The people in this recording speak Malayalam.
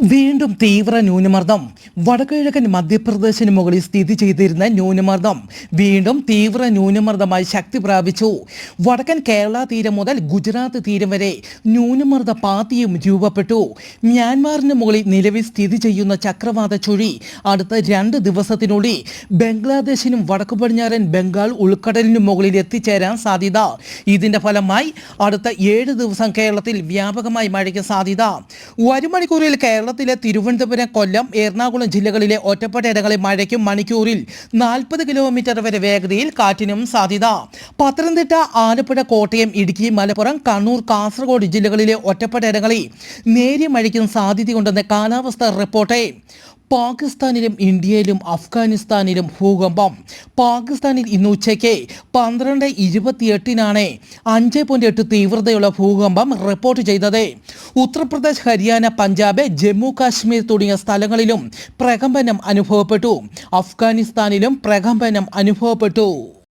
വീണ്ടും തീവ്ര ന്യൂനമർദ്ദം. വടക്കുകിഴക്കൻ മധ്യപ്രദേശിന് മുകളിൽ സ്ഥിതി ചെയ്തിരുന്ന ന്യൂനമർദ്ദം വീണ്ടും തീവ്ര ന്യൂനമർദ്ദമായി ശക്തി പ്രാപിച്ചു. വടക്കൻ കേരള തീരം മുതൽ ഗുജറാത്ത് തീരം വരെ ന്യൂനമർദ്ദ പാത്തിയും രൂപപ്പെട്ടു. മ്യാൻമാറിന് മുകളിൽ നിലവിൽ സ്ഥിതി ചെയ്യുന്ന ചക്രവാത ചുഴി അടുത്ത രണ്ട് ദിവസത്തിനുള്ളിൽ ബംഗ്ലാദേശിനും വടക്കു പടിഞ്ഞാറൻ ബംഗാൾ ഉൾക്കടലിനും മുകളിൽ എത്തിച്ചേരാൻ സാധ്യത. ഇതിന്റെ ഫലമായി അടുത്ത ഏഴ് ദിവസം കേരളത്തിൽ വ്യാപകമായി മഴയ്ക്ക് സാധ്യത. വരും മണിക്കൂറിൽ കേരളത്തിലെ തിരുവനന്തപുരം കൊല്ലം എറണാകുളം ജില്ലകളിലെ ഒറ്റപ്പെട്ട ഇടങ്ങളിൽ മഴയ്ക്കും മണിക്കൂറിൽ നാൽപ്പത് കിലോമീറ്റർ വരെ വേഗതയിൽ കാറ്റിനും സാധ്യത. പത്തനംതിട്ട ആലപ്പുഴ കോട്ടയം ഇടുക്കി മലപ്പുറം കണ്ണൂർ കാസർഗോഡ് ജില്ലകളിലെ ഒറ്റപ്പെട്ട ഇടങ്ങളിൽ നേരിയ മഴയ്ക്കും സാധ്യതയുണ്ടെന്ന് കാലാവസ്ഥാ റിപ്പോർട്ട്. പാകിസ്ഥാനിലും ഇന്ത്യയിലും അഫ്ഗാനിസ്ഥാനിലും ഭൂകമ്പം. പാകിസ്ഥാനിൽ ഇന്ന് ഉച്ചയ്ക്ക് പന്ത്രണ്ട് ഇരുപത്തിയെട്ടിനാണ് അഞ്ച് പോയിന്റ് എട്ട് തീവ്രതയുള്ള ഭൂകമ്പം റിപ്പോർട്ട് ചെയ്തത്. ഉത്തർപ്രദേശ് ഹരിയാന പഞ്ചാബ് ജമ്മു കാശ്മീർ തുടങ്ങിയ സ്ഥലങ്ങളിലും പ്രകമ്പനം അനുഭവപ്പെട്ടു. അഫ്ഗാനിസ്ഥാനിലും പ്രകമ്പനം അനുഭവപ്പെട്ടു.